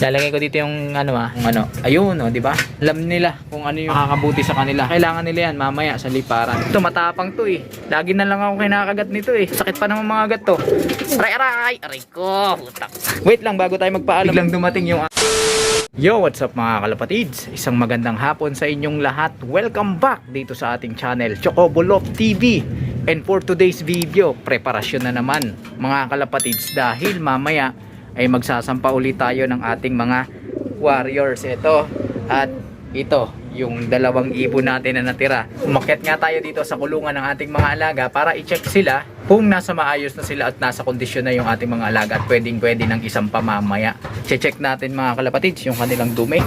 Lalagay ko dito yung ano ah, yung ano. Ayun oh, di ba? Alam nila kung ano yung makakabuti sa kanila. Kailangan nila yan mamaya sa liparan. Ito matapang to eh. Lagi na lang ako kinakagat nito eh. Sakit pa naman mga agat to. Aray aray, aray ko. Putak. Wait lang bago tayo magpaalam. Biglang dumating yung Yo, what's up mga kalapatids? Isang magandang hapon sa inyong lahat. Welcome back dito sa ating channel, Chocobolop TV. And for today's video, preparasyon na naman mga kalapatids dahil mamaya ay magsasampa ulit tayo ng ating mga warriors. Ito at ito, yung dalawang ibon natin na natira. Umakyat nga tayo dito sa kulungan ng ating mga alaga para i-check sila kung nasa maayos na sila at nasa kondisyon na yung ating mga alaga at pwedeng pwede ng isang pamamaya. Che-check natin mga kalapatids yung kanilang dumi.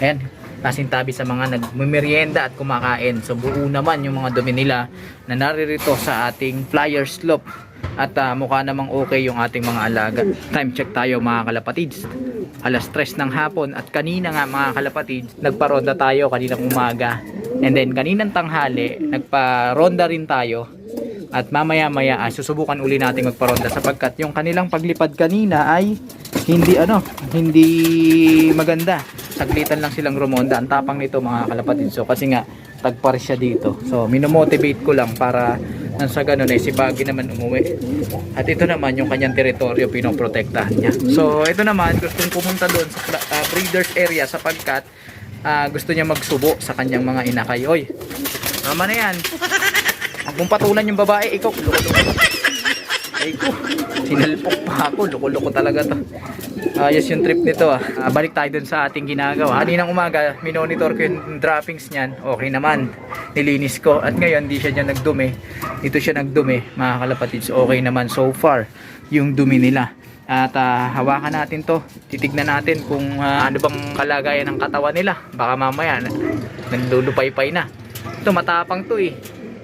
Ayan, kasintabi sa mga nagmimerienda at kumakain. So buo naman yung mga dumi nila na naririto sa ating flyer slope. At ah, mukha namang okay yung ating mga alaga. Time check tayo mga kalapatids. Alas 3 ng hapon at kanina nga mga kalapatids, nagparonda tayo kaninang umaga. And then kaninang tanghali, nagparonda rin tayo. At mamaya maya ah, susubukan uli natin magparonda sapagkat yung kanilang paglipad kanina ay hindi ano, hindi maganda. Saglitan lang silang rumonda. Ang tapang nito mga kalapatid. So kasi nga tagpar siya dito. So minomotivate ko lang para nang sa ganun ay si Baggy naman umuwi. At ito naman yung kanyang teritoryo pinoprotektahan niya. So ito naman gustong pumunta doon sa uh, breeders area sapagkat ah, gusto niya magsubo sa kanyang mga inakay. Oy, tama na yan. Kung yung babae, ikaw, loko-loko. Ay ko, sinalpok pa ako, loko-loko talaga to. Ayos yung trip nito ah. Ah, balik tayo dun sa ating ginagawa. Kaninang umaga, minonitor ko yung droppings niyan. Okay naman. Nilinis ko. At ngayon, di siya dyan nagdumi. Dito siya nagdumi, mga kalapatids. Okay naman so far yung dumi nila. At ah, hawakan natin to. Titignan natin kung ah, ano bang kalagayan ng katawan nila. Baka mamaya, nandulupay-pay na. Ito, matapang to eh.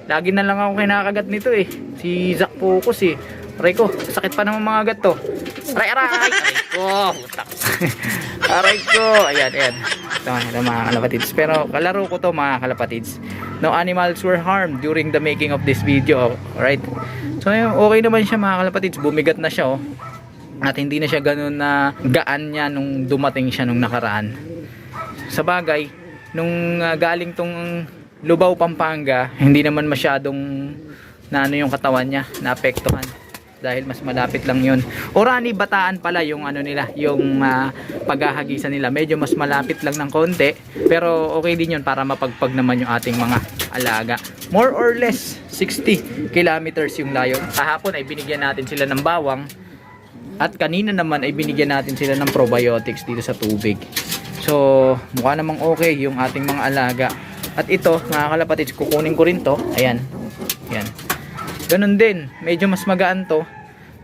Lagi na lang ako kinakagat nito eh. Si Zack Focus eh. Aray ko, sakit pa naman mga agat to. Aray, aray, aray ko. Putak. aray ko. Ayan, ayan. Ito, ito mga kalapatids. Pero kalaro ko to mga kalapatids. No animals were harmed during the making of this video. Alright? So, okay naman siya mga kalapatids. Bumigat na siya oh. At hindi na siya ganun na gaan niya nung dumating siya nung nakaraan. Sa bagay, nung ah, galing tong Lubao, Pampanga, hindi naman masyadong na ano yung katawan niya, naapektuhan dahil mas malapit lang yun. Orani Bataan pala yung ano nila, yung ah, paghahagisan nila. Medyo mas malapit lang ng konti, pero okay din yun para mapagpag naman yung ating mga alaga. More or less 60 kilometers yung layo. Kahapon ay binigyan natin sila ng bawang at kanina naman ay binigyan natin sila ng probiotics dito sa tubig. So, mukha namang okay yung ating mga alaga. At ito, mga kalapatids, kukunin ko rin to. Ayan. Ayan. Ganun din. Medyo mas magaan to.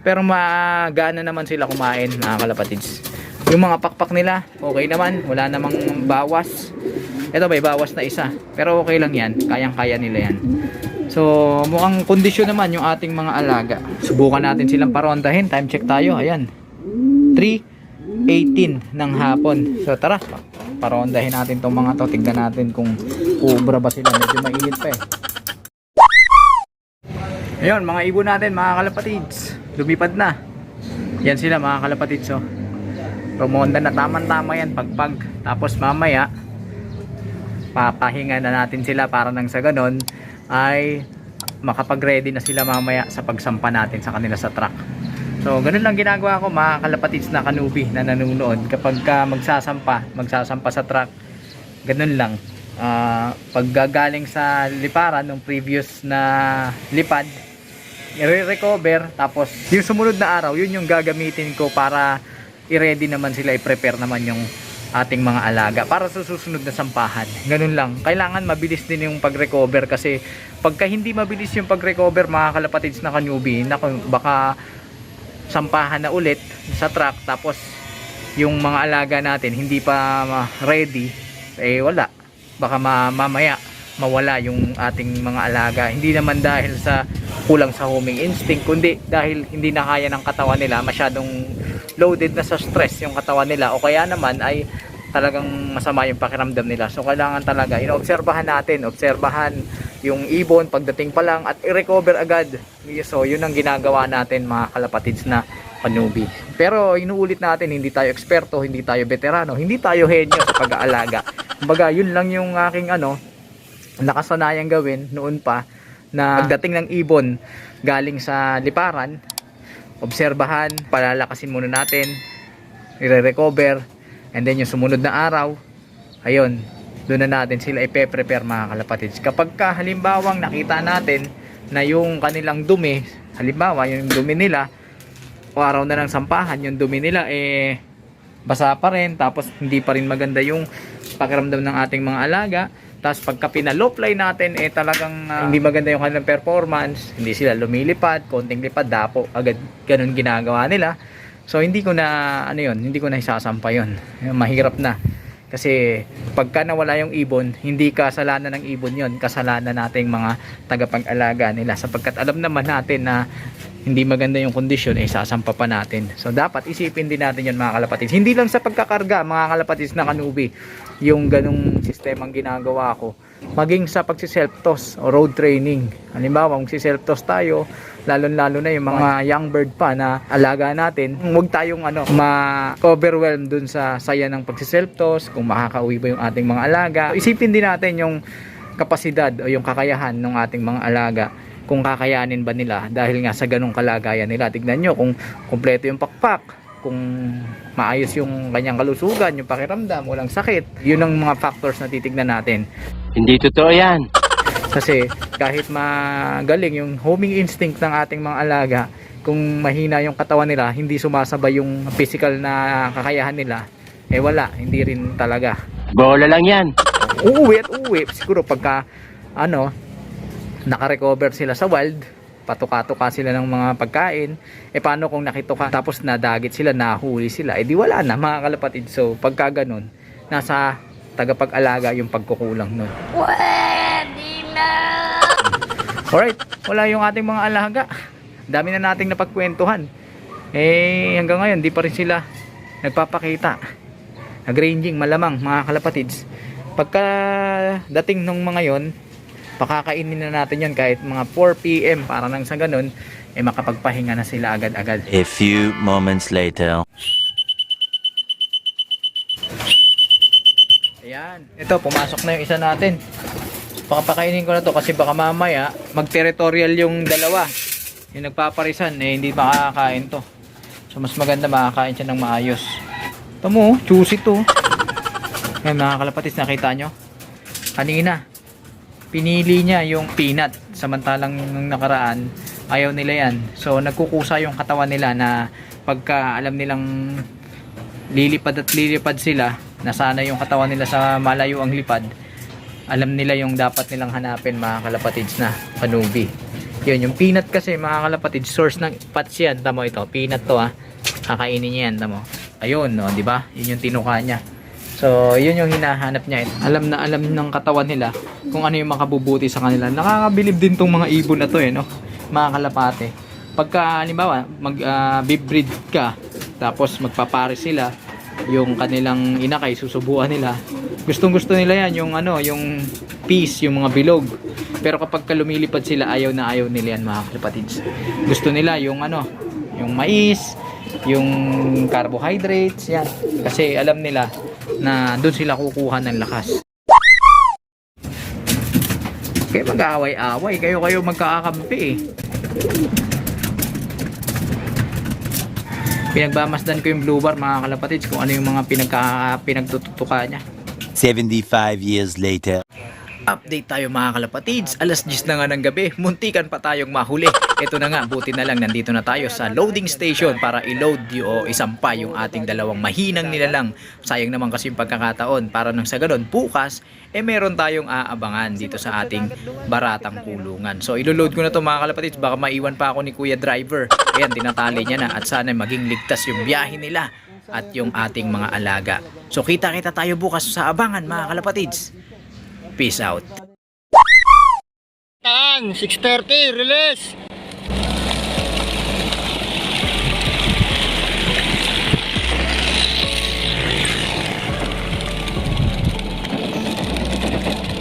Pero magana naman sila kumain, mga kalapatids. Yung mga pakpak nila, okay naman. Wala namang bawas. Ito may bawas na isa. Pero okay lang yan. Kayang-kaya nila yan. So, mukhang kondisyon naman yung ating mga alaga. Subukan natin silang parondahin. Time check tayo. Ayan. 3.18 ng hapon. So, tara. Parondahin natin tong mga to. Tignan natin kung ubra ba sila. Medyo mainit pa eh. Ayun, mga ibon natin, mga kalapatids. Lumipad na. Yan sila, mga kalapatids. Oh. Rumonda na taman-tama yan, pagpag. Tapos mamaya, papahinga na natin sila para nang sa ganon ay makapag-ready na sila mamaya sa pagsampa natin sa kanila sa truck. So, ganun lang ginagawa ko mga kalapatids na kanubi na nanonood. Kapag ka magsasampa, magsasampa sa truck, ganun lang. Ah, pag gagaling sa liparan ng previous na lipad, i-recover tapos yung sumunod na araw, yun yung gagamitin ko para i-ready naman sila, i-prepare naman yung ating mga alaga para sa susunod na sampahan. Ganun lang. Kailangan mabilis din yung pag-recover kasi pagka hindi mabilis yung pag-recover mga kalapatids na kanubi, naku, baka sampahan na ulit sa truck tapos yung mga alaga natin hindi pa ready eh wala baka ma- mamaya mawala yung ating mga alaga hindi naman dahil sa kulang sa homing instinct kundi dahil hindi na kaya ng katawan nila masyadong loaded na sa stress yung katawan nila o kaya naman ay talagang masama yung pakiramdam nila so kailangan talaga inoobserbahan natin obserbahan yung ibon pagdating pa lang at i-recover agad so yun ang ginagawa natin mga kalapatids na kanubi. Pero inuulit natin, hindi tayo eksperto, hindi tayo veterano, hindi tayo henyo sa pag-aalaga. Kumbaga, yun lang yung aking ano, nakasanayang gawin noon pa na pagdating ng ibon galing sa liparan, obserbahan, palalakasin muna natin, i-recover, and then yung sumunod na araw, ayun, doon na natin sila ipe-prepare mga kalapatids. Kapag ka halimbawang nakita natin na yung kanilang dumi, halimbawa yung dumi nila, o araw na ng sampahan, yung dumi nila eh basa pa rin, tapos hindi pa rin maganda yung pakiramdam ng ating mga alaga. Tapos pagka pinaloplay natin, eh talagang ah, hindi maganda yung kanilang performance, hindi sila lumilipad, konting lipad, dapo, agad ganun ginagawa nila. So hindi ko na, ano yun, hindi ko na isasampa yun. Mahirap na. Kasi pagka nawala yung ibon, hindi kasalanan ng ibon yon kasalanan nating mga tagapag-alaga nila sapagkat alam naman natin na hindi maganda yung kondisyon eh sasampa pa natin. So dapat isipin din natin yon mga kalapatids. Hindi lang sa pagkakarga mga kalapatids na kanubi yung ganong sistemang ginagawa ko. Maging sa pagsi-self-toss o road training. Halimbawa, kung si-self-toss tayo, lalo-lalo na yung mga young bird pa na alaga natin, huwag tayong ano, ma-overwhelm dun sa saya ng pagsi-self-toss, kung makakauwi ba yung ating mga alaga. Isipin din natin yung kapasidad o yung kakayahan ng ating mga alaga kung kakayanin ba nila dahil nga sa ganong kalagayan nila. Tignan nyo kung kumpleto yung pakpak, kung maayos yung kanyang kalusugan, yung pakiramdam, walang sakit. Yun ang mga factors na titignan natin. Hindi totoo yan. Kasi kahit magaling yung homing instinct ng ating mga alaga, kung mahina yung katawan nila, hindi sumasabay yung physical na kakayahan nila, eh wala, hindi rin talaga. Bola lang yan. Uuwi at uuwi, siguro pagka ano, naka-recover sila sa wild, patuka-tuka sila ng mga pagkain, eh paano kung nakituka tapos nadagit sila, nahuli sila, eh di wala na mga kalapatid. So pagka ganun, nasa tagapag-alaga yung pagkukulang nun. Alright, wala yung ating mga alaga. Dami na nating napagkwentuhan. Eh, hanggang ngayon, di pa rin sila nagpapakita. Nag-ranging, malamang, mga kalapatids. Pagka dating nung mga yon, pakakainin na natin yon kahit mga 4pm para nang sa ganun, eh makapagpahinga na sila agad-agad. A few moments later. Ayan. Ito, pumasok na yung isa natin. Pakapakainin ko na to kasi baka mamaya mag-territorial yung dalawa. Yung nagpaparisan, eh hindi makakain to. So mas maganda makakain siya ng maayos. Ito mo, oh, juicy to. Ayan mga kalapatis, nakita nyo? Kanina, pinili niya yung peanut. Samantalang nung nakaraan, ayaw nila yan. So nagkukusa yung katawan nila na pagka alam nilang lilipad at lilipad sila, nasana yung katawan nila sa malayo ang lipad, alam nila yung dapat nilang hanapin mga kalapatids na panubi. Yun, yung peanut kasi mga kalapatids, source ng fats yan. Tamo ito, peanut to ha. Kakainin niya yan, tamo. Ayun, no, di ba? Yun yung tinuka niya. So, yun yung hinahanap niya. Alam na alam ng katawan nila kung ano yung makabubuti sa kanila. Nakakabilib din tong mga ibon na to eh, no? Mga kalapate. Pagka, halimbawa, mag-breed ka, tapos magpapare sila, yung kanilang inakay, susubuan nila. Gustong gusto nila yan, yung ano, yung peas, yung mga bilog. Pero kapag ka lumilipad sila, ayaw na ayaw nila yan mga kalapatids. Gusto nila yung ano, yung mais, yung carbohydrates, yan. Kasi alam nila na doon sila kukuha ng lakas. Kaya mag-aaway-away, kayo-kayo magkakakampi eh. Pinagbamasdan ko yung blue bar mga kalapatids kung ano yung mga pinagka, pinagtututuka niya. 75 years later. Update tayo mga kalapatids. Alas 10 na nga ng gabi. Muntikan pa tayong mahuli. Ito na nga, buti na lang nandito na tayo sa loading station para i-load y- o isampa yung ating dalawang mahinang nilalang. Sayang naman kasi yung pagkakataon. Para nang sa ganun, bukas, eh meron tayong aabangan dito sa ating baratang kulungan. So ilo-load ko na to mga kalapatids. Baka maiwan pa ako ni Kuya Driver. Ayan, tinatali niya na at sana maging ligtas yung biyahe nila at yung ating mga alaga. So kita-kita tayo bukas sa abangan mga kalapatids. Peace out. Tan, 6.30, release!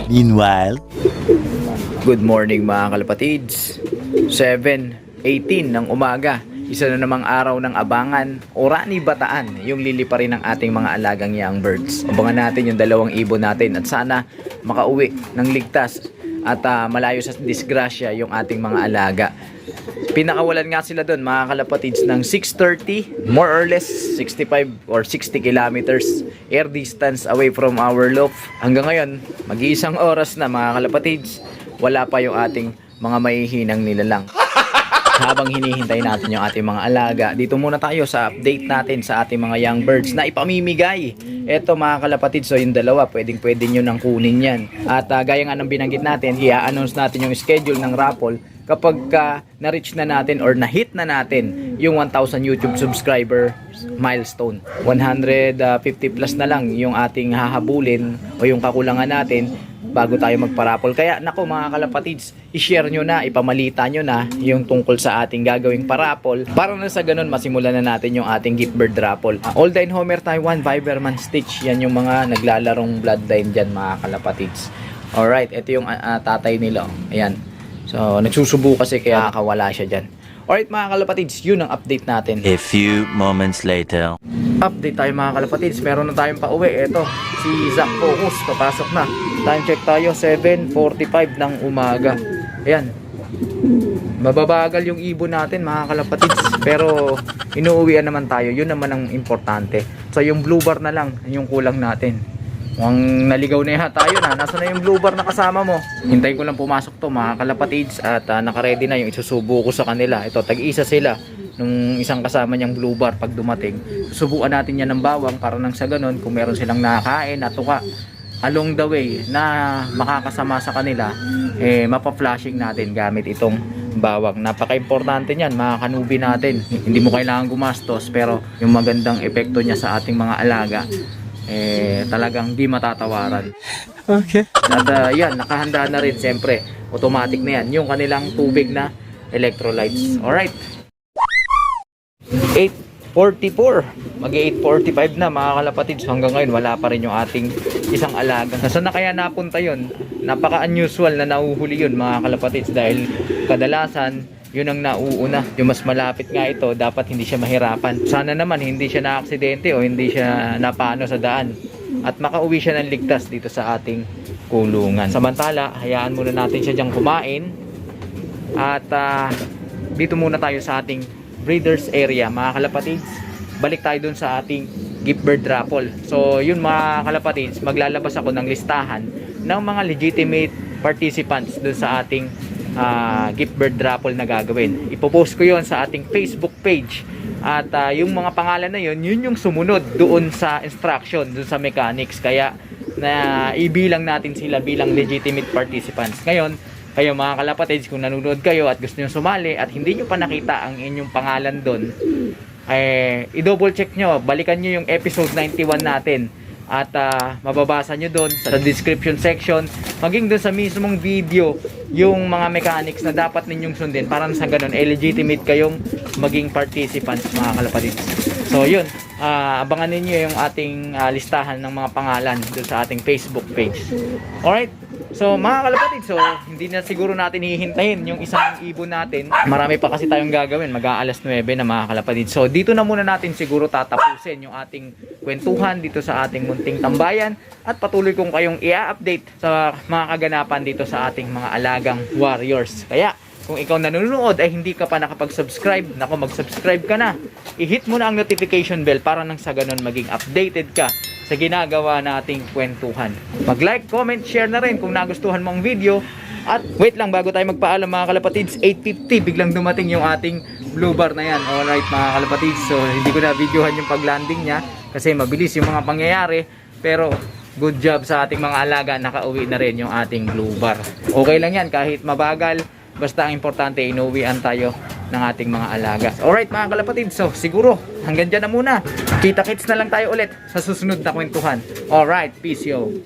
Meanwhile, Good morning mga kalapatids. 7.18 ng umaga. isa na namang araw ng abangan o rani bataan yung liliparin ng ating mga alagang young birds. Abangan natin yung dalawang ibon natin at sana makauwi ng ligtas at ah, malayo sa disgrasya yung ating mga alaga. Pinakawalan nga sila doon mga kalapatids ng 630 more or less 65 or 60 kilometers air distance away from our loft. Hanggang ngayon, mag-iisang oras na mga kalapatids, wala pa yung ating mga mahihinang nilalang habang hinihintay natin yung ating mga alaga, dito muna tayo sa update natin sa ating mga young birds na ipamimigay. Eto mga kalapatid, so yung dalawa, pwedeng pwede nyo nang kunin yan. At ah, gaya nga ng binanggit natin, i-announce natin yung schedule ng raffle kapag ka na-reach na natin or na-hit na natin yung 1,000 YouTube subscriber milestone. 150 plus na lang yung ating hahabulin o yung kakulangan natin bago tayo magparapol. Kaya nako mga kalapatids, i-share nyo na, ipamalita nyo na yung tungkol sa ating gagawing parapol para na sa ganun masimulan na natin yung ating gift bird raffle. Old Dine Homer Taiwan, Viberman Stitch, yan yung mga naglalarong bloodline dyan mga kalapatids. Alright, ito yung ah, tatay nila. Ayan. So, nagsusubo kasi kaya nakawala siya dyan. Alright mga kalapatids, yun ang update natin. A few moments later. Update tayo mga kalapatids, meron na tayong pauwi. Ito, si Zach Focus, papasok na. Time check tayo, 7.45 ng umaga. Ayan. Mababagal yung ibon natin mga kalapatids. Pero inuuwian naman tayo, yun naman ang importante. So yung blue bar na lang, yung kulang natin. Mukhang naligaw na yata tayo na. Nasaan na yung blue bar na kasama mo? Hintayin ko lang pumasok to mga kalapatids at uh, nakaredy na yung isusubo ko sa kanila. Ito, tag-isa sila nung isang kasama niyang blue bar pag dumating. Subukan natin yan ng bawang para nang sa ganun kung meron silang nakakain at tuka along the way na makakasama sa kanila eh mapa-flashing natin gamit itong bawang. Napaka-importante niyan mga kanubi natin. Hindi mo kailangan gumastos pero yung magandang epekto niya sa ating mga alaga eh talagang di matatawaran. Okay. At uh, yan, nakahanda na rin siyempre. Automatic na yan. Yung kanilang tubig na electrolytes. Alright. 8.44. Mag 8.45 na mga kalapatids. Hanggang ngayon wala pa rin yung ating isang alaga. Nasaan na kaya napunta yun? Napaka-unusual na nauhuli yun mga kalapatids. Dahil kadalasan yun ang nauuna. Yung mas malapit nga ito, dapat hindi siya mahirapan. Sana naman hindi siya na-aksidente o hindi siya napano sa daan. At makauwi siya ng ligtas dito sa ating kulungan. Samantala, hayaan muna natin siya diyang kumain. At ah, dito muna tayo sa ating breeders area, mga kalapatids. Balik tayo dun sa ating gift bird raffle. So, yun mga kalapatids, maglalabas ako ng listahan ng mga legitimate participants dun sa ating ah, gift bird raffle na gagawin. Ipopost ko yon sa ating Facebook page. At ah, yung mga pangalan na yun, yun yung sumunod doon sa instruction, doon sa mechanics. Kaya na ibilang natin sila bilang legitimate participants. Ngayon, kayo mga kalapatids, kung nanonood kayo at gusto nyo sumali at hindi nyo pa nakita ang inyong pangalan doon, eh, i-double check nyo, balikan nyo yung episode 91 natin. At ah, mababasa nyo doon sa description section. Maging doon sa mismong video yung mga mechanics na dapat ninyong sundin. Para sa ganun eh legitimate kayong maging participants mga kalapatids so yun. Ah, abangan ninyo yung ating ah, listahan ng mga pangalan doon sa ating Facebook page. Alright So mga kalapatid, so hindi na siguro natin hihintayin yung isang ibon natin. Marami pa kasi tayong gagawin, mag-aalas 9 na mga kalapatid. So dito na muna natin siguro tatapusin yung ating kwentuhan dito sa ating munting tambayan at patuloy kong kayong i-update sa mga kaganapan dito sa ating mga alagang warriors. Kaya kung ikaw nanonood ay hindi ka pa nakapag-subscribe, nako mag-subscribe ka na. I-hit mo na ang notification bell para nang sa ganun maging updated ka sa ginagawa nating kwentuhan. Mag-like, comment, share na rin kung nagustuhan mo ang video. At wait lang, bago tayo magpaalam mga kalapatids, 8.50 biglang dumating yung ating blue bar na yan. Alright mga kalapatids, so hindi ko na videohan yung paglanding niya kasi mabilis yung mga pangyayari. Pero good job sa ating mga alaga, nakauwi na rin yung ating blue bar. Okay lang yan kahit mabagal, basta ang importante inuwian tayo ng ating mga alaga. Alright mga kalapatid, so siguro hanggang dyan na muna. Kita kits na lang tayo ulit sa susunod na kwentuhan. Alright, peace yo.